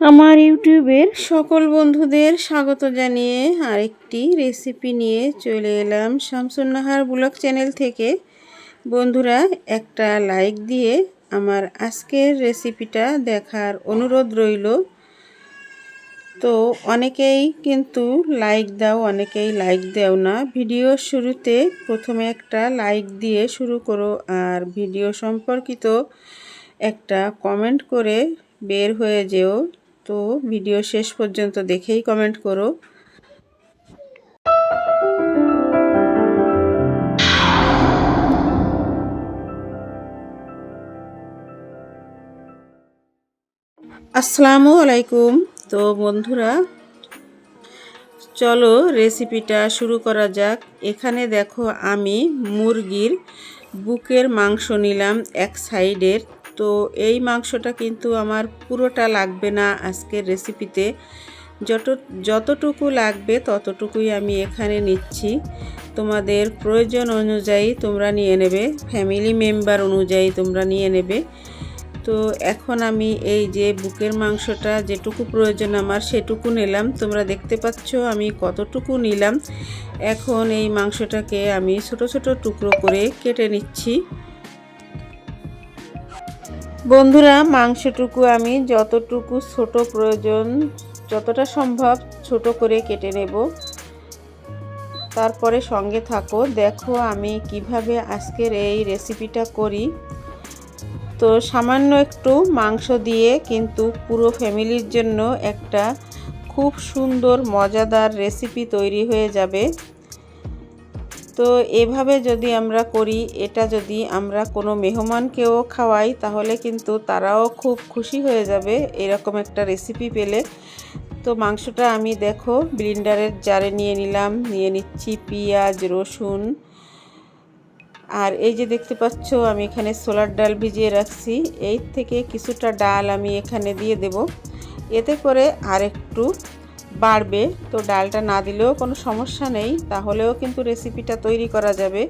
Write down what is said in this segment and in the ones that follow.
আমার ইউটিউবের সকল বন্ধুদের স্বাগত জানিয়ে আরেকটি রেসিপি নিয়ে চলে এলাম শামসুন্নাহার ব্লগ চ্যানেল থেকে। বন্ধুরা, একটা লাইক দিয়ে আমার আজকের রেসিপিটা দেখার অনুরোধ রইল। তো অনেকেই কিন্তু লাইক দাও, অনেকেই লাইক দেও না। ভিডিও শুরুতে প্রথমে একটা লাইক দিয়ে শুরু করো আর ভিডিও সম্পর্কিত একটা কমেন্ট করে বের হয়ে যেও। তো ভিডিও শেষ পর্যন্ত দেখেই কমেন্ট করো। আসসালামু আলাইকুম। তো বন্ধুরা, চলো রেসিপিটা শুরু করা যাক। এখানে দেখো আমি মুরগির বুকের মাংস নিলাম এক সাইডের তো এই মাংসটা কিন্তু আমার পুরোটা লাগবে না আজকের রেসিপিতে। যত, যতটুকু লাগবে ততটুকুই আমি এখানে নিচ্ছি। তোমাদের প্রয়োজন অনুযায়ী তোমরা নিয়ে নেবে ফ্যামিলি মেম্বার অনুযায়ী তোমরা নিয়ে নেবে। তো এখন আমি এই যে বুকের মাংসটা যেটুকু প্রয়োজন আমার সেটুকু নিলাম। তোমরা দেখতে পাচ্ছ আমি কতটুকু নিলাম। এখন এই মাংসটাকে আমি ছোট ছোট টুকরো করে কেটে নিচ্ছি। বন্ধুরা, মাংসটুকু আমি যতটুকু ছোট প্রয়োজন, যতটা সম্ভব ছোট করে কেটে নেব। তারপরে সঙ্গে থাকো, দেখো আমি কীভাবে আজকের এই রেসিপিটা করি। তো সামান্য একটু মাংস দিয়ে কিন্তু পুরো ফ্যামিলির জন্য একটা খুব সুন্দর, মজাদার রেসিপি তৈরি হয়ে যাবে। তো এভাবে যদি আমরা করি, এটা যদি আমরা কোনো মেহমানকেও খাওয়াই, তাহলে কিন্তু তারাও খুব খুশি হয়ে যাবে এরকম একটা রেসিপি পেলে। তো মাংসটা আমি দেখো ব্লিন্ডারের জারে নিয়ে নিলাম, নিয়ে নিচ্ছি পেঁয়াজ, রসুন। আর এই যে দেখতে পাচ্ছ, আমি এখানে সোলার ডাল ভিজিয়ে রাখছি। এই থেকে কিছুটা ডাল আমি এখানে দিয়ে দেব। এতে করে আর একটু বাড়বে, তো ডালটা না দিলেও কোনো সমস্যা নেই, তাহলেও কিন্তু রেসিপিটা তৈরি করা যাবে।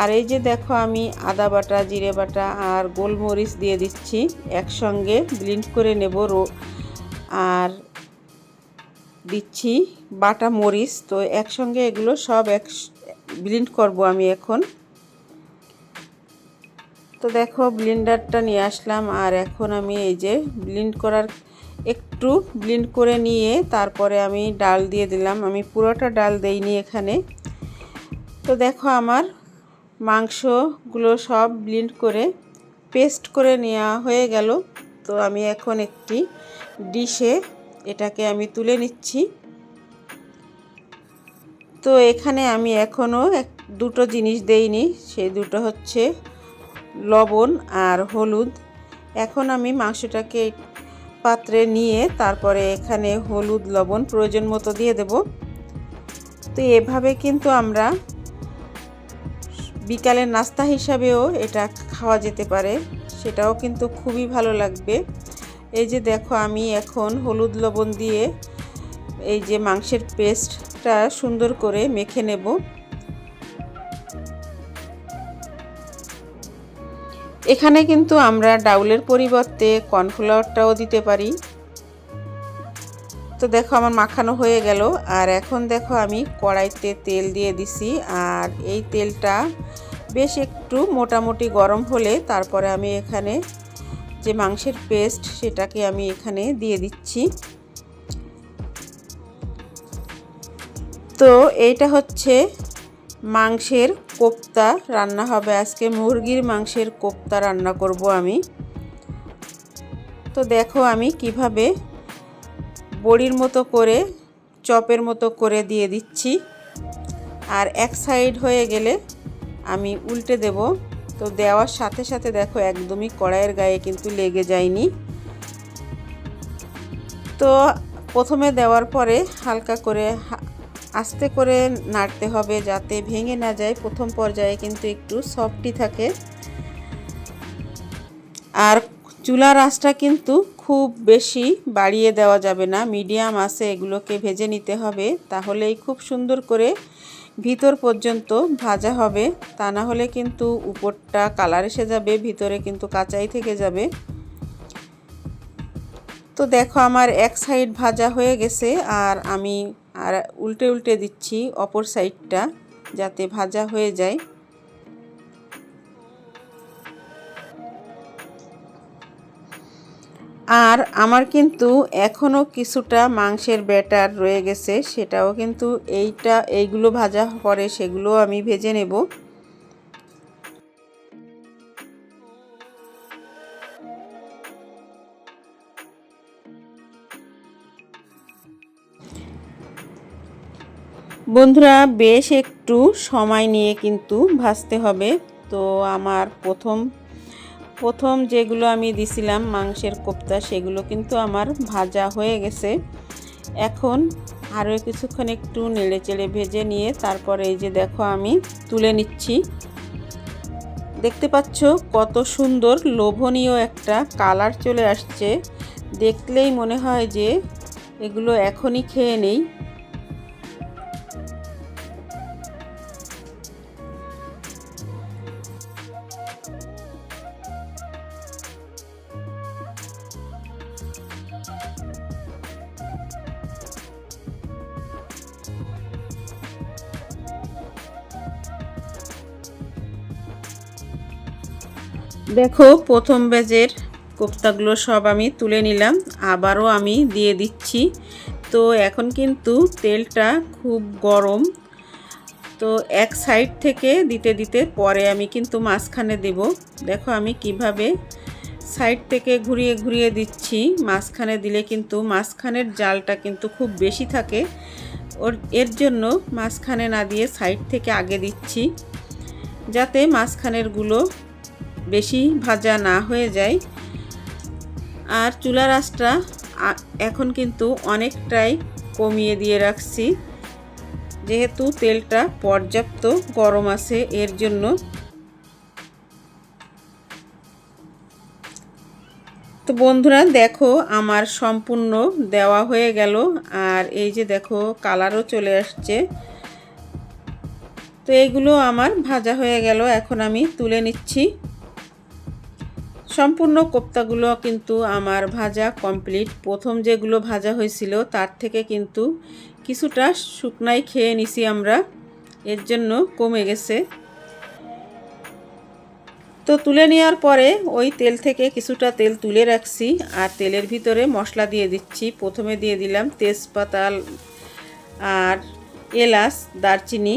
আর এই যে দেখো আমি আদা বাটা, জিরে বাটা আর গোলমরিচ দিয়ে দিচ্ছি, একসঙ্গে ব্লিন্ড করে নেব রো, আর দিচ্ছি বাটা মরিচ, তো একসঙ্গে এগুলো সব এক ব্লিন্ড করব আমি এখন। তো দেখো ব্লিন্ডারটা নিয়ে আসলাম, আর এখন আমি এই যে ব্লিন্ড করার একটু ব্লিন্ড করে নিয়ে তারপরে আমি ডাল দিয়ে দিলাম। আমি পুরোটা ডাল দেইনি এখানে। তো দেখো আমার মাংসগুলো সব ব্লিন্ড করে পেস্ট করে নেওয়া হয়ে গেল। তো আমি এখন একটি ডিশে এটাকে আমি তুলে নিচ্ছি। তো এখানে আমি এখনও এক, দুটো জিনিস দেইনি। সেই দুটো হচ্ছে লবণ আর হলুদ। এখন আমি মাংসটাকে পাত্রে নিয়ে তারপরে এখানে হলুদ লবণ প্রয়োজন মতো দিয়ে দেব। তো এভাবে কিন্তু আমরা বিকালের নাস্তা হিসাবেও এটা খাওয়া যেতে পারে, সেটাও কিন্তু খুবই ভালো লাগবে। এই যে দেখো আমি এখন হলুদ লবণ দিয়ে এই যে মাংসের পেস্টটা সুন্দর করে মেখে নেব। এখানে কিন্তু আমরা ডাউলের পরিবর্তে কর্নফ্লাওয়ারটাও দিতে পারি। তো দেখো আমার মাখানো হয়ে গেল। আর এখন দেখো আমি কড়াইতে তেল দিয়ে দিছি। আর এই তেলটা বেশ একটু মোটামুটি গরম হলে তারপরে আমি এখানে যে মাংসের পেস্ট সেটাকে আমি এখানে দিয়ে দিচ্ছি। তো এইটা হচ্ছে মাংসের কোপ্তা রান্না হবে। আজকে মুরগির মাংসের কোপ্তা রান্না করব আমি। তো দেখো আমি কীভাবে বড়ির মতো করে, চপের মতো করে দিয়ে দিচ্ছি। আর এক সাইড হয়ে গেলে আমি উল্টে দেব। তো দেওয়ার সাথে সাথে দেখো একদমই কড়াইয়ের গায়ে কিন্তু লেগে যায়নি। তো প্রথমে দেওয়ার পরে হালকা করে আস্তে করে নাড়তে হবে যাতে ভেঙে না যায়। প্রথম পর্যায়ে কিন্তু একটু সফটই থাকে। আর চুলার আঁচটা কিন্তু খুব বেশি বাড়িয়ে দেওয়া যাবে না। মিডিয়াম আছে এগুলোকে ভেজে নিতে হবে। তাহলেই খুব সুন্দর করে ভিতর পর্যন্ত ভাজা হবে। তা না হলে কিন্তু উপরটা কালার এসে যাবে, ভিতরে কিন্তু কাঁচাই থেকে যাবে। তো দেখো আমার এক সাইড ভাজা হয়ে গেছে। আর আমি আর উল্টে উল্টে দিচ্ছি অপর সাইডটা যাতে ভাজা হয়ে যায়। আর আমার কিন্তু এখনও কিছুটা মাংসের ব্যাটার রয়ে গেছে, সেটাও কিন্তু এইটা, এইগুলো ভাজা করে সেগুলো আমি ভেজে নেব। বন্ধুরা, বেশ একটু সময় নিয়ে কিন্তু ভাজতে হবে। তো আমার প্রথম প্রথম যেগুলো আমি দিছিলাম, মাংসের কোপ্তা, সেগুলো কিন্তু আমার ভাজা হয়ে গেছে। এখন আরও কিছুক্ষণ একটু নেড়ে চেড়ে ভেজে নিয়ে তারপরে এই যে দেখো আমি তুলে নিচ্ছি। দেখতে পাচ্ছ কত সুন্দর লোভনীয় একটা কালার চলে আসছে। দেখলেই মনে হয় যে এগুলো এখনই খেয়ে নেই। দেখো, প্রথম ব্যাজের কোপ্তাগুলো সব আমি তুলে নিলাম। আবারও আমি দিয়ে দিচ্ছি। তো এখন কিন্তু তেলটা খুব গরম। তো এক সাইড থেকে দিতে দিতে পরে আমি কিন্তু মাঝখানে দেব। দেখো আমি কীভাবে সাইড থেকে ঘুরিয়ে ঘুরিয়ে দিচ্ছি। মাঝখানে দিলে কিন্তু মাঝখানের জালটা কিন্তু খুব বেশি থাকে। ওর, এর জন্য মাঝখানে না দিয়ে সাইড থেকে আগে দিচ্ছি। যাতে মাঝখানেরগুলো বেশি ভাজা না হয়ে যায়। আর চুলার আঁচটা এখন কিন্তু অনেকটাই কমিয়ে দিয়ে রাখছি। যেহেতু তেলটা পর্যাপ্ত গরম আছে, এর জন্য। তো বন্ধুরা, দেখো আমার সম্পূর্ণ দেওয়া হয়ে গেল। আর এই যে দেখো, কালারও চলে আসছে। তো এইগুলো আমার ভাজা হয়ে গেল। এখন আমি তুলে নিচ্ছি। সম্পূর্ণ কোপ্তাগুলো কিন্তু আমার ভাজা কমপ্লিট। প্রথম যেগুলো ভাজা হয়েছিল, তার থেকে কিন্তু কিছুটা শুকনাই খেয়ে নিছি আমরা। এর জন্য কমে গেছে। তো তুলে নেওয়ার পরে ওই তেল থেকে কিছুটা তেল তুলে রাখছি আর তেলের ভিতরে মশলা দিয়ে দিচ্ছি। প্রথমে দিয়ে দিলাম তেজপাতা আর এলাচ, দারচিনি।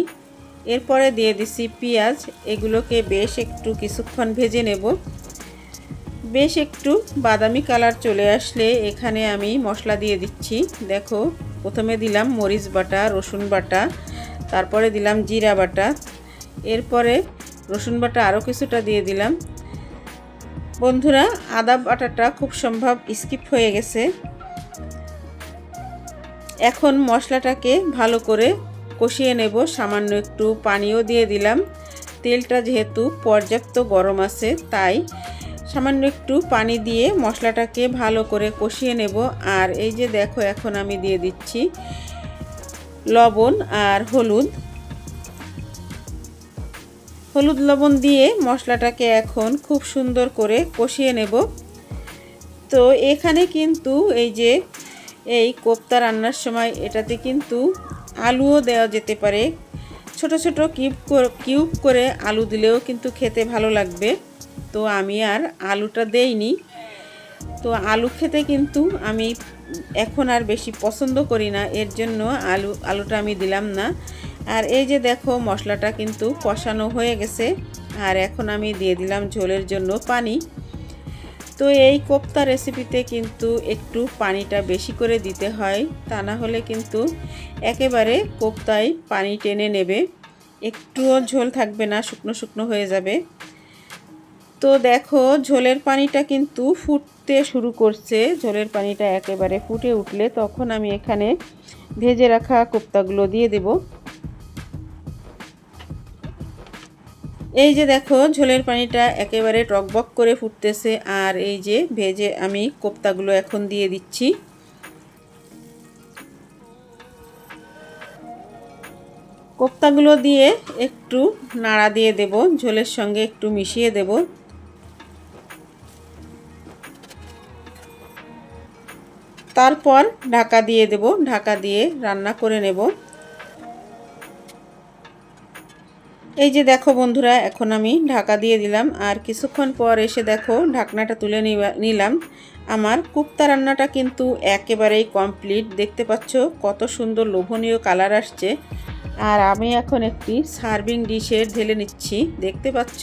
এরপরে দিয়ে দিচ্ছি পেঁয়াজ। এগুলোকে বেশ একটু কিছুক্ষণ ভেজে নেব। বেশ একটু বাদামি কালার চলে আসলে এখানে আমি মশলা দিয়ে দিচ্ছি। দেখো, প্রথমে দিলাম মরিচ বাটা, রসুন বাটা, তারপরে দিলাম জিরা বাটা, এরপরে রসুন বাটা আরও কিছুটা দিয়ে দিলাম। বন্ধুরা, আদা বাটাটা খুব সম্ভব স্কিপ হয়ে গেছে। এখন মশলাটাকে ভালো করে কষিয়ে নেব। সামান্য একটু পানিও দিয়ে দিলাম। তেলটা যেহেতু পর্যাপ্ত গরম আছে, তাই সামান্য একটু পানি দিয়ে মশলাটাকে ভালো করে কষিয়ে নেব। আর এই যে দেখো, এখন আমি দিয়ে দিচ্ছি লবণ আর হলুদ। হলুদ লবণ দিয়ে মশলাটাকে এখন খুব সুন্দর করে কষিয়ে নেব। তো এখানে কিন্তু এই যে, এই কোপ্তা রান্নার সময় এটাতে কিন্তু আলুও দেওয়া যেতে পারে। ছোট ছোট কিউব কিউব করে আলু দিলেও কিন্তু খেতে ভালো লাগবে। তো আমি আর আলুটা দেইনি। তো আলু খেতে কিন্তু আমি এখন আর বেশি পছন্দ করি না, এর জন্য আলু, আলুটা আমি দিলাম না। আর এই যে দেখো মশলাটা কিন্তু কষানো হয়ে গেছে, আর এখন আমি দিয়ে দিলাম ঝোলের জন্য পানি। তো এই কোপ্তা রেসিপিতে কিন্তু একটু পানিটা বেশি করে দিতে হয়, তা না হলে কিন্তু একেবারে কোপ্তায় পানি টেনে নেবে। একটুও ঝোল থাকবে না, শুকনো শুকনো হয়ে যাবে। তো দেখো, ঝোলের পানিটা কিন্তু ফুটতে শুরু করছে। ঝোলের পানিটা একেবারে ফুটে উঠলে তখন আমি এখানে ভেজে রাখা কোপ্তাগুলো দিয়ে দেব। এই যে দেখো, ঝোলের পানিটা একেবারে টকবক করে ফুটতেছে, আর এই যে ভেজে আমি কোপ্তাগুলো এখন দিয়ে দিচ্ছি। কোপ্তাগুলো দিয়ে একটু নাড়া দিয়ে দেব, ঝোলের সঙ্গে একটু মিশিয়ে দেব। তারপর ঢাকা দিয়ে দেব, ঢাকা দিয়ে রান্না করে নেব। এই যে দেখো বন্ধুরা, এখন আমি ঢাকা দিয়ে দিলাম। আর কিছুক্ষণ পর এসে দেখো ঢাকনাটা তুলে নিলাম। আমার কুপ্তা রান্নাটা কিন্তু একেবারেই কমপ্লিট। দেখতে পাচ্ছ কত সুন্দর লোভনীয় কালার আসছে। আর আমি এখন একটি সার্ভিং ডিশে ঢেলে নিচ্ছি। দেখতে পাচ্ছ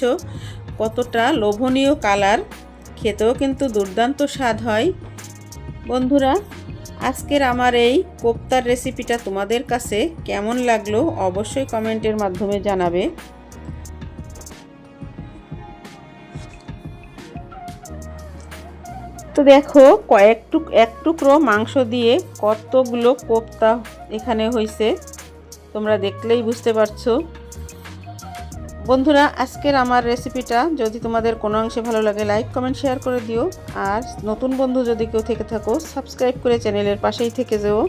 কতটা লোভনীয় কালার। খেতেও কিন্তু দুর্দান্ত স্বাদ হয়। বন্ধুরা, আজকের আমার এই কোপ্তার রেসিপিটা তোমাদের কাছে কেমন লাগল অবশ্যই কমেন্টের মাধ্যমে জানাবে। তো দেখো, কয়েক টুক, এক টুকরো মাংস দিয়ে কতগুলো কোপ্তা এখানে হয়েছে তোমরা দেখলেই বুঝতে পারছ। বন্ধুরা, আজকের আমার রেসিপিটা যদি তোমাদের কোনো অংশে ভালো লাগে লাইক কমেন্ট শেয়ার করে দিও। আর নতুন বন্ধু যদি কেউ থেকে থাকো সাবস্ক্রাইব করে চ্যানেলের পাশেই থেকে যেও।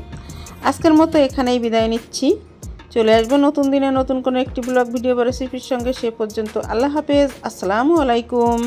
আজকের মতো এখানেই বিদায় নিচ্ছি। চলে আসব নতুন দিনে নতুন কোনো একটি ব্লগ ভিডিও বা রেসিপির সঙ্গে। সে পর্যন্ত আল্লাহ হাফেজ। আসসালামু আলাইকুম।